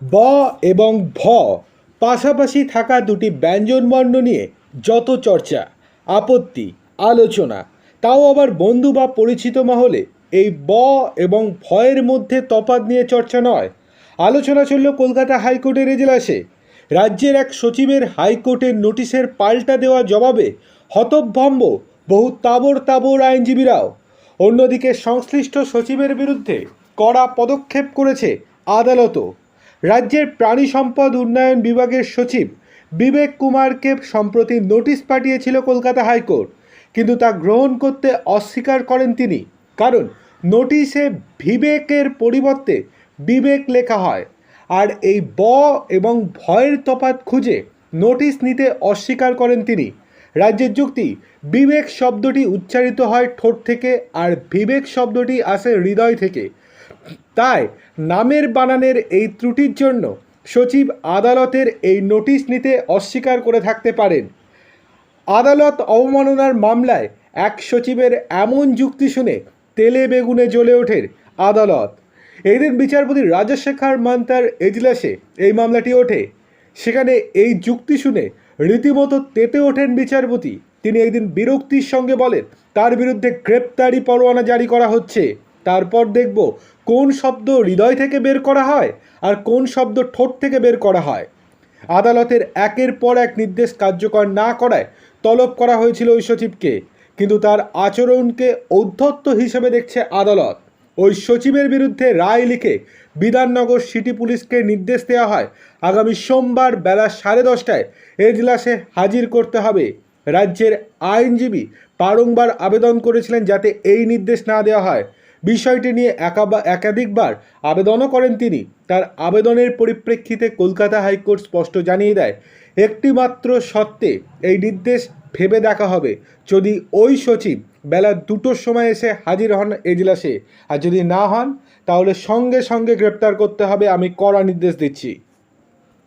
ব এবং ভ পাশাপাশি থাকা দুটি ব্যঞ্জনবর্ণ নিয়ে যত চর্চা, আপত্তি, আলোচনা, তাও আবার বন্ধু বা পরিচিত মহলে এই ব এবং ভয়ের মধ্যে তফাৎ নিয়ে চর্চা নয়। আলোচনা চলল কলকাতা হাইকোর্টের এজলাসে। রাজ্যের এক সচিবের হাইকোর্টের নোটিশের পাল্টা দেওয়া জবাবে হতভম্ব বহু তাবর তাবর আইনজীবীরাও। অন্যদিকে সংশ্লিষ্ট সচিবের বিরুদ্ধে কড়া পদক্ষেপ করেছে আদালতও। রাজ্যের প্রাণী সম্পদ উন্নয়ন বিভাগের সচিব বিবেক কুমারকে সম্প্রতি নোটিশ পাঠিয়েছিল কলকাতা হাইকোর্ট, কিন্তু তা গ্রহণ করতে অস্বীকার করেন তিনি। কারণ নোটিশে বিবেকের পরিবর্তে বিবেক লেখা হয়, আর এই ব এবং ভয়ের তফাৎ খুঁজে নোটিশ নিতে অস্বীকার করেন তিনি। রাজ্যের যুক্তি, বিবেক শব্দটি উচ্চারিত হয় ঠোঁট থেকে, আর বিবেক শব্দটি আসে হৃদয় থেকে। তাই নামের বানানের এই ত্রুটির জন্য সচিব আদালতের এই নোটিশ নিতে অস্বীকার করে থাকতে পারেন। আদালত অবমাননার মামলায় এক সচিবের এমন যুক্তি শুনে তেলে বেগুনে জ্বলে ওঠেন আদালত। এদিন বিচারপতি রাজশেখর মান্তার এজলাসে এই মামলাটি ওঠে। সেখানে এই যুক্তি শুনে রীতিমতো তেতে ওঠেন বিচারপতি। তিনি একদিন বিরক্তির সঙ্গে বলেন, তার বিরুদ্ধে গ্রেপ্তারি পরোয়ানা জারি করা হচ্ছে। তারপর দেখব কোন শব্দ হৃদয় থেকে বের করা হয় আর কোন শব্দ ঠোঁট থেকে বের করা হয়? আদালতের একের পর এক নির্দেশ কার্যকর না করায় তলব করা হয়েছিল ওই সচিবকে, কিন্তু তার আচরণকে ঔদ্ধত্য হিসেবে দেখছে আদালত। ওই সচিবের বিরুদ্ধে রায় লিখে বিধাননগর সিটি পুলিশকে নির্দেশ দেওয়া হয়, আগামী সোমবার বেলা সাড়ে দশটায় এজলাসে হাজির করতে হবে। রাজ্যের আইনজীবী বারংবার আবেদন করেছিলেন যাতে এই নির্দেশ না দেওয়া হয়। বিষয়টি নিয়ে একা বা একাধিকবার আবেদনও করেন তিনি। তার আবেদনের পরিপ্রেক্ষিতে কলকাতা হাইকোর্ট স্পষ্ট জানিয়ে দেয়, একটিমাত্র সত্ত্বে এই নির্দেশ ভেবে দেখা হবে। যদি ওই সচিব বেলা দুটোর সময় এসে হাজির হন এজলাসে, আর যদি না হন, তাহলে সঙ্গে সঙ্গে গ্রেপ্তার করতে হবে, আমি কড়া নির্দেশ দিচ্ছি।